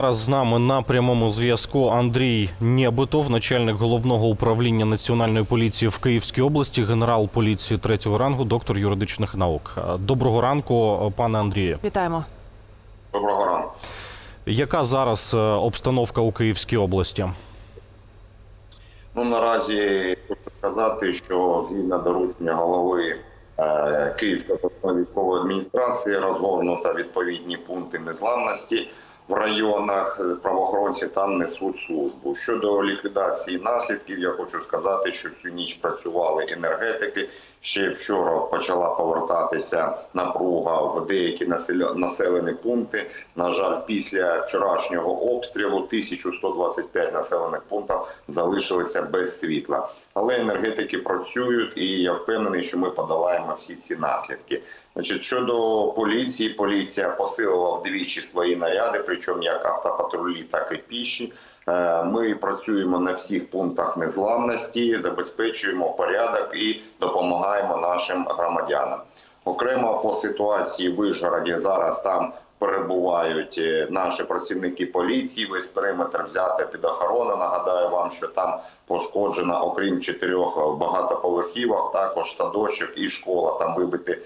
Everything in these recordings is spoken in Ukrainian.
Зараз з нами на прямому зв'язку Андрій Нєбитов, начальник головного управління національної поліції в Київській області, генерал поліції третього рангу, доктор юридичних наук. Е, Доброго ранку, пане Андрію. Вітаємо. Доброго ранку. Яка зараз е, обстановка у Київській області? Ну наразі хочу сказати, що згідно доручення голови е, Київської військової адміністрації розгорнуто відповідні пункти незламності в районах. Е, Правоохоронці там несуть службу. Щодо ліквідації наслідків, я хочу сказати, що всю ніч працювали енергетики. Ще вчора почала повертатися напруга в деякі населені пункти. На жаль, після вчорашнього обстрілу 1125 населених пунктів залишилися без світла. Але енергетики працюють, і я впевнений, що ми подолаємо всі ці наслідки. Значить, щодо поліції, поліція посилила вдвічі свої наряди, причому як автопатрулі, так і піші. Е, Ми працюємо на всіх пунктах незламності, забезпечуємо порядок і допомагаємо нашим громадянам. Окремо по ситуації в Вишгороді зараз там перебувають е, наші працівники поліції. Весь периметр взяти під охорону. Нагадаю вам, що там пошкоджено, окрім чотирьох багатоповерхівок, також садочок і школа. Там вибиті е,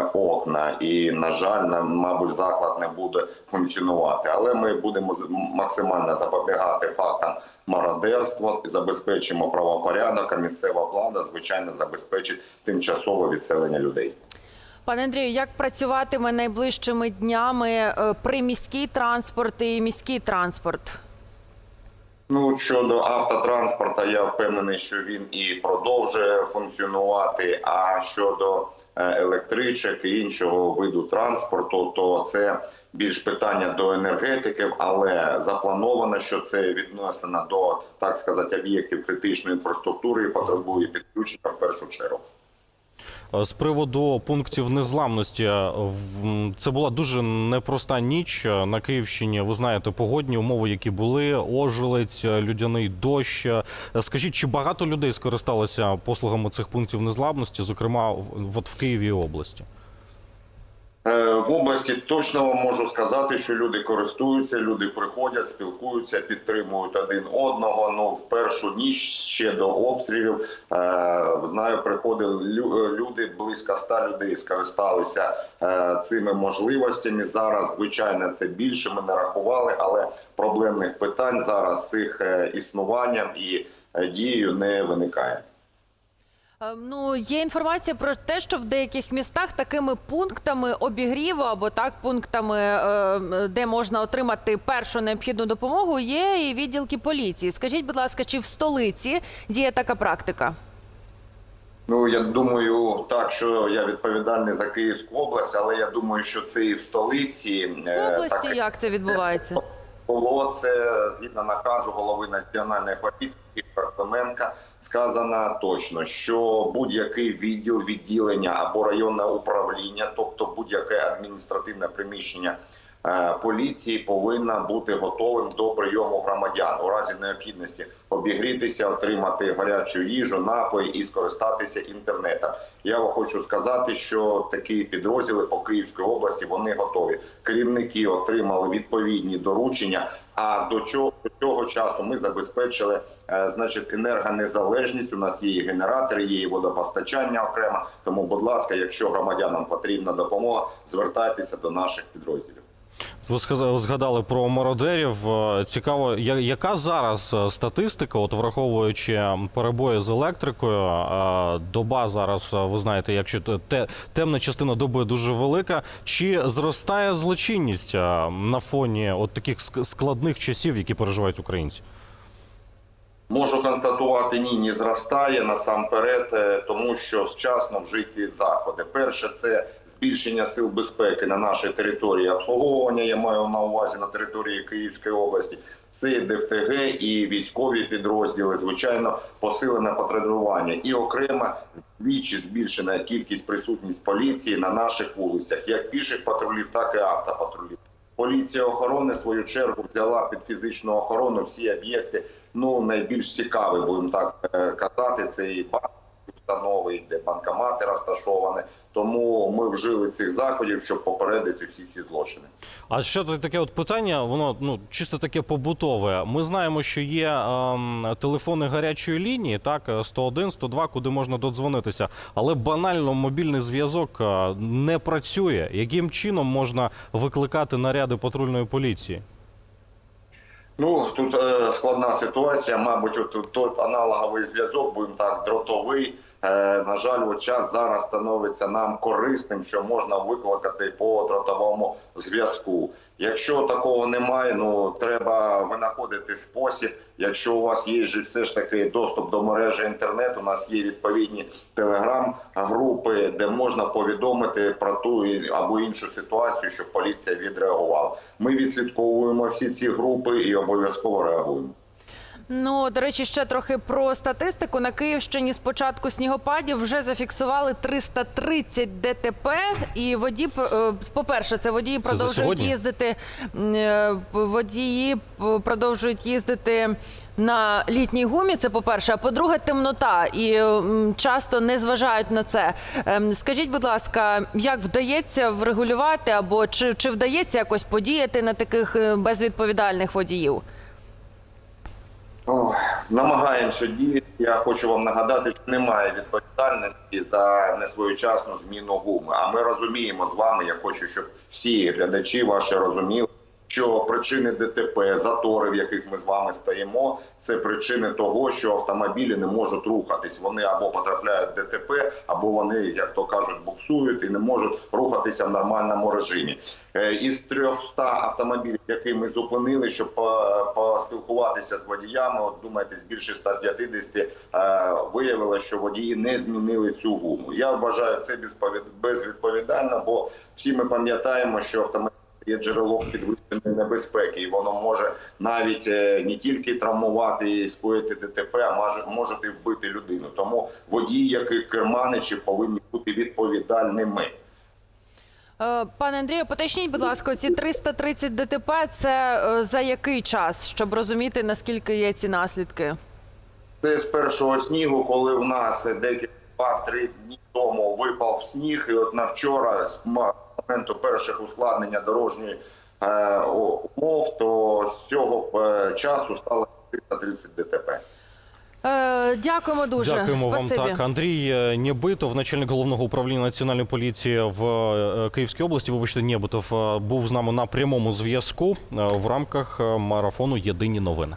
окна. І на жаль, нам, мабуть, заклад не буде функціонувати. Але ми будемо максимально запобігати фактам мародерства, забезпечимо правопорядок. А місцева влада звичайно забезпечить тимчасове відселення людей. Пане Андрію, як працюватиме найближчими днями е, приміський транспорт і міський транспорт? Ну щодо автотранспорту, я впевнений, що він і продовжує функціонувати. А щодо е, електричок і іншого виду транспорту, то це більш питання до енергетиків, але заплановано, що це відносина до так сказати об'єктів критичної інфраструктури і потребує підключення в першу чергу. Е, З приводу пунктів незламності, е, це була дуже непроста ніч е, на Київщині. Ви знаєте, погодні умови, які були, ожелець, людяний дощ. Скажіть, чи багато людей скористалися послугами цих пунктів незламності, зокрема от в Києві області? В області точно вам можу сказати, що люди користуються, люди приходять, спілкуються, підтримують один одного. Ну в першу ніч ще до обстрілів е, знаю, приходили е, люди, близько ста людей скористалися е, цими можливостями. Зараз звичайно це більше. Ми не рахували, але проблемних питань зараз з їх існуванням і дією не виникає. Е, Ну, є інформація про те, що в деяких містах такими пунктами обігріву або так пунктами, е, де можна отримати першу необхідну допомогу, є і відділки поліції. Скажіть, будь ласка, чи в столиці діє така практика? Ну я думаю, так що я відповідальний за Київську область, але я думаю, що це і в столиці В е, області таке як це відбувається? було це згідно наказу голови національної поліції Клименка. Сказано точно, що будь-який відділ, відділення або районне управління, тобто будь-яке адміністративне приміщення поліції, повинна бути готовим до прийому громадян у разі необхідності обігрітися, отримати гарячу їжу, напої і скористатися інтернетом. Я вам хочу сказати, що такі підрозділи по Київській області вони готові. Керівники отримали відповідні доручення. А до цього, до цього часу ми забезпечили е, значить енергонезалежність. У нас є і генератори, є і водопостачання окремо. Тому, будь ласка, якщо громадянам потрібна допомога, звертайтеся до наших підрозділів. Ви згадали про мародерів. Е, Цікаво, яка зараз е, статистика, от враховуючи перебої з електрикою, е, доба зараз, ви знаєте, якщо те- те- темна частина доби дуже велика, чи зростає злочинність на фоні от таких складних часів, які переживають українці? Можу констатувати, ні, не зростає насамперед, е, тому що вчасно вжиті заходи. Перше це збільшення сил безпеки на нашій території обслуговування. Я маю на увазі на території Київської області. Це ДФТГ і військові підрозділи. Звичайно, посилене патрулювання і окремо вдвічі збільшена кількість присутність поліції на наших вулицях, як піших патрулів, так і автопатрулів. Поліція охорони в свою чергу взяла під фізичну охорону всі об'єкти. Ну найбільш цікаві, будемо так е, казати. Це і банки, установи, де банкомати розташовані. Тому ми вжили цих заходів, щоб попередити всі ці злочини. А ще та- таке от питання, воно ну чисто таке побутове. Ми знаємо, що є ем, телефони гарячої лінії, так е, 101, 102, куди можна додзвонитися, але банально мобільний зв'язок е, не працює. Яким чином можна викликати наряди патрульної поліції? Ну тут е, складна ситуація. Мабуть, от той аналоговий зв'язок, будемо так, дротовий. Е, на жаль, от час зараз становиться нам корисним, що можна викликати по дротовому зв'язку. Якщо такого немає, ну треба винаходити спосіб. Якщо у вас є все ж таки доступ до мережі інтернет, у нас є відповідні телеграм-групи, де можна повідомити про ту або іншу ситуацію, щоб поліція відреагувала. Ми відслідковуємо всі ці групи і обов'язково реагуємо. Ну, до речі, ще трохи про статистику. На Київщині з початку снігопадів вже зафіксували 330 ДТП. І водії, е, по-перше, це водії Це продовжують їздити. е, Водії продовжують їздити на літній гумі. Це по-перше. А по-друге, темнота. І часто не зважають на це. Ем, Скажіть, будь ласка, як вдається врегулювати або чи, чи вдається якось подіяти на таких е, безвідповідальних водіїв? Ох, намагаємося діяти. Я хочу вам нагадати, що немає відповідальності за несвоєчасну зміну гуми. А ми розуміємо з вами. Я хочу, щоб всі глядачі ваші розуміли, що причини ДТП, затори, в яких ми з вами стоїмо, це причини того, що автомобілі не можуть рухатись. Вони або потрапляють в ДТП, або вони, як то кажуть, буксують і не можуть рухатися в нормальному режимі. Е, Із 300 автомобілів, які ми зупинили, щоб е, поспілкуватися з водіями, от думаєте, з більше 150 е, виявилося, що водії не змінили цю гуму. Я вважаю це безвідповідально, бо всі ми пам'ятаємо, що автомобіль є джерелом підвищеної небезпеки, і воно може навіть е, не тільки травмувати і скоїти ДТП, а може, може і вбити людину. Тому водії, як і керманичі, повинні бути відповідальними. Е, Пане Андрію, поточніть, будь ласка, ці 330 ДТП це е, за який час, щоб розуміти наскільки є ці наслідки? Це з першого снігу, коли в нас декілька два-три дні тому випав сніг, і от на вчора, моменту перших ускладнення дорожньої е, умов, то з цього е, часу стало 330 ДТП. Е, дякуємо дуже. Дякуємо вам так. Андрій Нєбитов, начальник головного управління національної поліції в Київській області. Вибачте, Нєбитов був з нами на прямому зв'язку в рамках марафону Єдині новини.